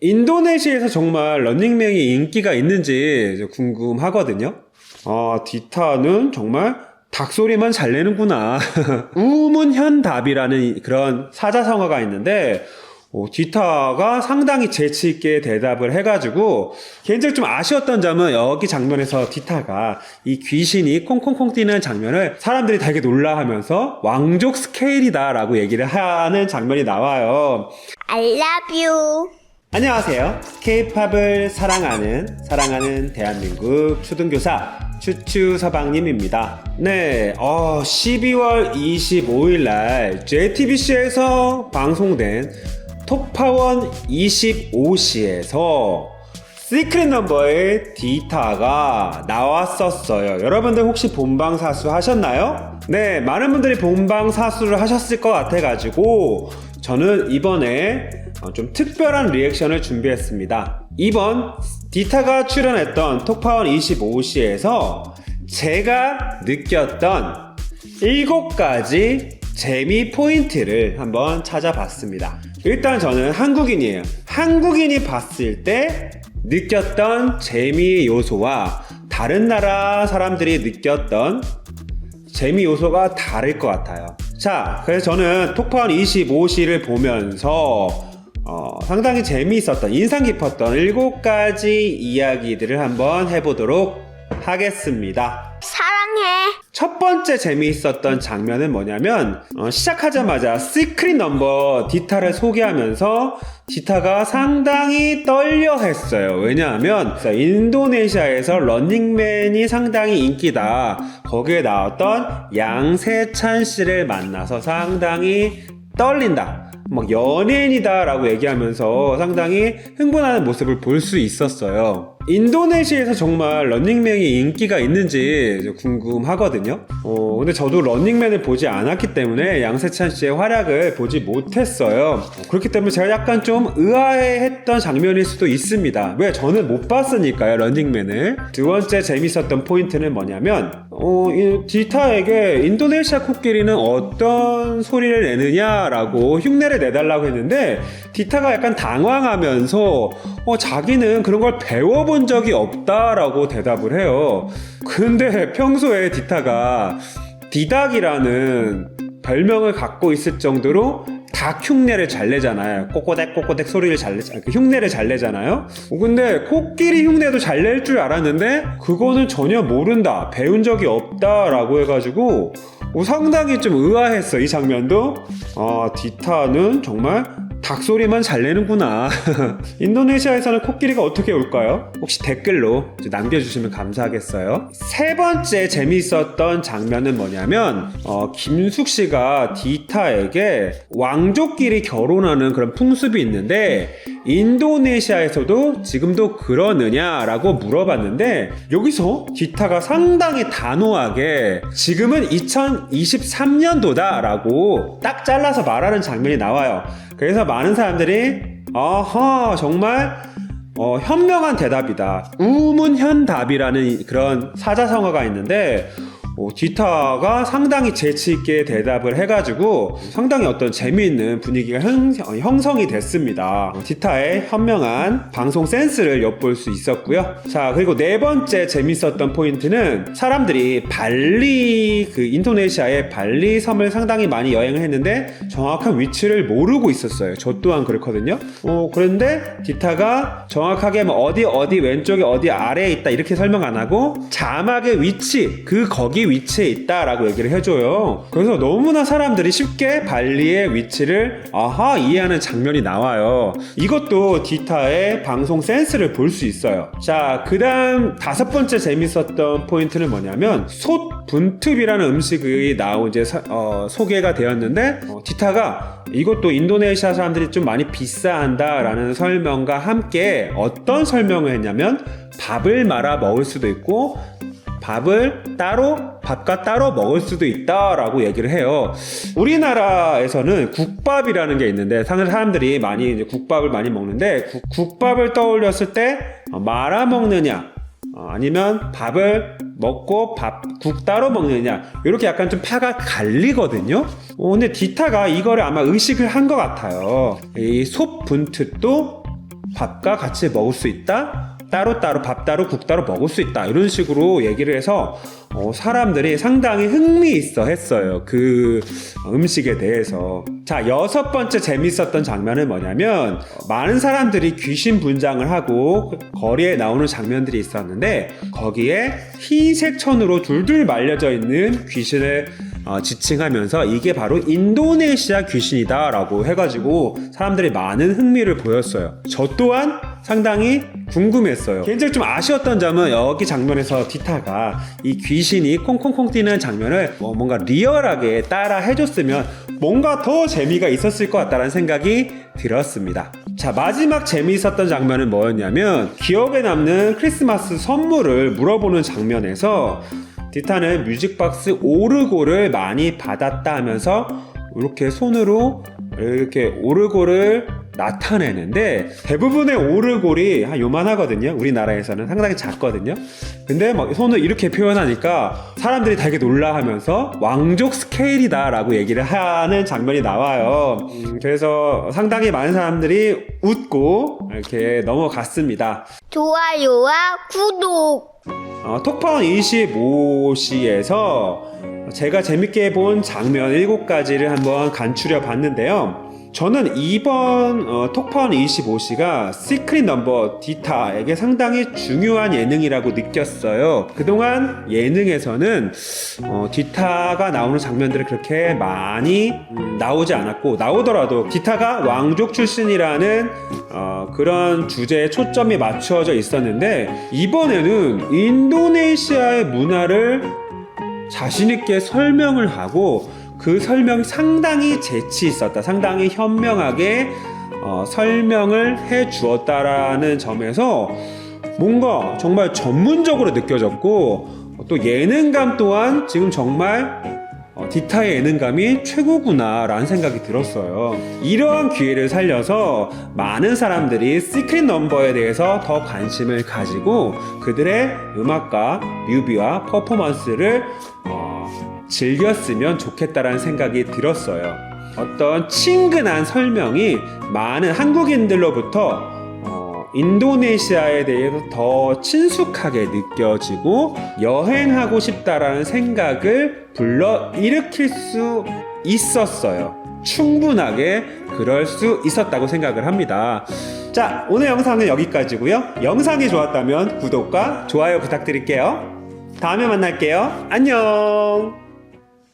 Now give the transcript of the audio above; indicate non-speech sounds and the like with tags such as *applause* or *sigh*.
인도네시아에서 정말 런닝맨이 인기가 있는지 궁금하거든요. 아, 디타는 정말 닭소리만 잘 내는구나. *laughs* 우문현답이라는 그런 사자성어가 있는데, 어, 디타가 상당히 재치있게 대답을 해가지고, 개인적으로 좀 아쉬웠던 점은 여기 장면에서 디타가 이 귀신이 콩콩콩 뛰는 장면을 사람들이 되게 놀라 하면서 왕족 스케일이다라고 얘기를 하는 장면이 나와요. I love you. 안녕하세요. K-팝을 사랑하는 사랑하는 대한민국 초등교사 추추 서방님입니다. 네, 어, 12월 25일 날 JTBC에서 방송된 톱파원 25시에서 시크릿 넘버의 디타가 나왔었어요. 여러분들 혹시 본방사수 하셨나요? 네, 많은 분들이 본방사수를 하셨을 것 같아가지고 저는 이번에 어, 좀 특별한 리액션을 준비했습니다. 이번 디타가 출연했던 톡파원 25시에서 제가 느꼈던 7가지 재미 포인트를 한번 찾아봤습니다. 일단 저는 한국인이에요. 한국인이 봤을 때 느꼈던 재미 요소와 다른 나라 사람들이 느꼈던 재미 요소가 다를 것 같아요. 자, 그래서 저는 톡파원 25시를 보면서 어, 상당히 재미있었던, 인상 깊었던 7가지 이야기들을 한번 해보도록 하겠습니다. 사랑해. 첫 번째 재미있었던 장면은 뭐냐면 어, 시작하자마자 시크릿 넘버 디타를 소개하면서 디타가 상당히 떨려 했어요. 왜냐하면 인도네시아에서 런닝맨이 상당히 인기다. 거기에 나왔던 양세찬 씨를 만나서 상당히 떨린다. 막 연예인이다라고 얘기하면서 상당히 흥분하는 모습을 볼 수 있었어요. 인도네시아에서 정말 런닝맨이 인기가 있는지 궁금하거든요. 어, 근데 저도 런닝맨을 보지 않았기 때문에 양세찬 씨의 활약을 보지 못했어요. 그렇기 때문에 제가 약간 좀 의아해했던 장면일 수도 있습니다. 왜 저는 못 봤으니까요, 런닝맨을. 두 번째 재밌었던 포인트는 뭐냐면, 어, 이 디타에게 인도네시아 코끼리는 어떤 소리를 내느냐라고 흉내를 내달라고 했는데, 디타가 약간 당황하면서, 어, 자기는 그런 걸 배워본 적이 없다라고 대답을 해요. 근데 평소에 디타가 디닥이라는 별명을 갖고 있을 정도로 닭 흉내를 잘 내잖아요. 꼬꼬댁 꼬꼬댁 소리를 잘 내, 그 흉내를 잘 내잖아요. 어, 근데 코끼리 흉내도 잘 낼 줄 알았는데 그거는 전혀 모른다, 배운 적이 없다라고 해가지고 어, 상당히 좀 의아했어 이 장면도. 아 디타는 정말 닭 소리만 잘 내는구나. *laughs* 인도네시아에서는 코끼리가 어떻게 울까요? 혹시 댓글로 남겨주시면 감사하겠어요. 세 번째 재미있었던 장면은 뭐냐면, 어, 김숙 씨가 디타에게 왕족끼리 결혼하는 그런 풍습이 있는데, 인도네시아에서도 지금도 그러느냐라고 물어봤는데, 여기서 디타가 상당히 단호하게 지금은 2023년도다라고 딱 잘라서 말하는 장면이 나와요. 그래서 많은 사람들이 아하 정말 어, 현명한 대답이다. 우문현답이라는 그런 사자성어가 있는데 어, 디타가 상당히 재치 있게 대답을 해가지고 상당히 어떤 재미있는 분위기가 형, 성이 됐습니다. 어, 디타의 현명한 방송 센스를 엿볼 수 있었고요. 자 그리고 네 번째 재밌었던 포인트는 사람들이 발리 그 인도네시아의 발리 섬을 상당히 많이 여행을 했는데 정확한 위치를 모르고 있었어요. 저 또한 그렇거든요. 어, 그런데 디타가 정확하게 뭐 어디 어디 왼쪽에 어디 아래에 있다 이렇게 설명 안 하고 자막의 위치 그 거기 위치에 있다라고 얘기를 해줘요. 그래서 너무나 사람들이 쉽게 발리의 위치를 아하 이해하는 장면이 나와요. 이것도 디타의 방송 센스를 볼 수 있어요. 자, 그 다음 다섯 번째 재밌었던 포인트는 뭐냐면 솥 분투비라는 음식이 나오 이제 사- 어, 소개가 되었는데 어, 디타가 이것도 인도네시아 사람들이 좀 많이 비싸한다라는 설명과 함께 어떤 설명을 했냐면 밥을 말아 먹을 수도 있고 밥을 따로 밥과 따로 먹을 수도 있다라고 얘기를 해요. 우리나라에서는 국밥이라는 게 있는데 사람들이 많이 이제 국밥을 많이 먹는데 국, 국밥을 떠올렸을 때 어, 말아 먹느냐 어, 아니면 밥을 먹고 밥국 따로 먹느냐 이렇게 약간 좀 파가 갈리거든요. 어, 근데 디타가 이거를 아마 의식을 한 것 같아요. 이 솥분특도 밥과 같이 먹을 수 있다. 따로따로 밥 따로 국 따로 먹을 수 있다. 이런 식으로 얘기를 해서 어, 사람들이 상당히 흥미 있어 했어요. 그 음식에 대해서. 자 여섯 번째 재밌었던 장면은 뭐냐면 어, 많은 사람들이 귀신 분장을 하고 거리에 나오는 장면들이 있었는데 거기에 흰색 천으로 둘둘 말려져 있는 귀신을 어, 지칭하면서 이게 바로 인도네시아 귀신이다라고 해가지고 사람들이 많은 흥미를 보였어요. 저 또한 상당히 궁금했어요. 개인적으로 좀 아쉬웠던 점은 여기 장면에서 디타가 이 귀신이 콩콩콩 뛰는 장면을 뭐 뭔가 리얼하게 따라 해줬으면 뭔가 더 재미가 있었을 것 같다는 생각이 들었습니다. 자, 마지막 재미있었던 장면은 뭐였냐면 기억에 남는 크리스마스 선물을 물어보는 장면에서 디타는 뮤직박스 오르고를 많이 받았다 하면서 이렇게 손으로 이렇게 오르골을 나타내는데 대부분의 오르골이 한 요만하거든요. 우리나라에서는 상당히 작거든요. 근데 막 손을 이렇게 표현하니까 사람들이 되게 놀라하면서 왕족 스케일이다라고 얘기를 하는 장면이 나와요. 음, 그래서 상당히 많은 사람들이 웃고 이렇게 넘어갔습니다. 좋아요와 구독. 어, 톡파운 25시에서 제가 재밌게 본 장면 7가지를 한번 간추려 봤는데요. 저는 이번 어, 톡파운 25시가 시크릿 넘버 디타에게 상당히 중요한 예능이라고 느꼈어요. 그동안 예능에서는 어, 디타가 나오는 장면들이 그렇게 많이 음, 나오지 않았고 나오더라도 디타가 왕족 출신이라는 어, 그런 주제에 초점이 맞추어져 있었는데 이번에는 인도네시아의 문화를 자신있게 설명을 하고 그 설명이 상당히 재치 있었다. 상당히 현명하게 어, 설명을 해 주었다라는 점에서 뭔가 정말 전문적으로 느껴졌고 또 예능감 또한 지금 정말 어, 디타의 예능감이 최고구나라는 생각이 들었어요. 이러한 기회를 살려서 많은 사람들이 시크릿 넘버에 대해서 더 관심을 가지고 그들의 음악과 뮤비와 퍼포먼스를 어, 즐겼으면 좋겠다라는 생각이 들었어요. 어떤 친근한 설명이 많은 한국인들로부터 어, 인도네시아에 대해서 더 친숙하게 느껴지고 여행하고 싶다라는 생각을 불러 일으킬 수 있었어요. 충분하게 그럴 수 있었다고 생각을 합니다. 자, 오늘 영상은 여기까지고요. 영상이 좋았다면 구독과 좋아요 부탁드릴게요. 다음에 만날게요. 안녕.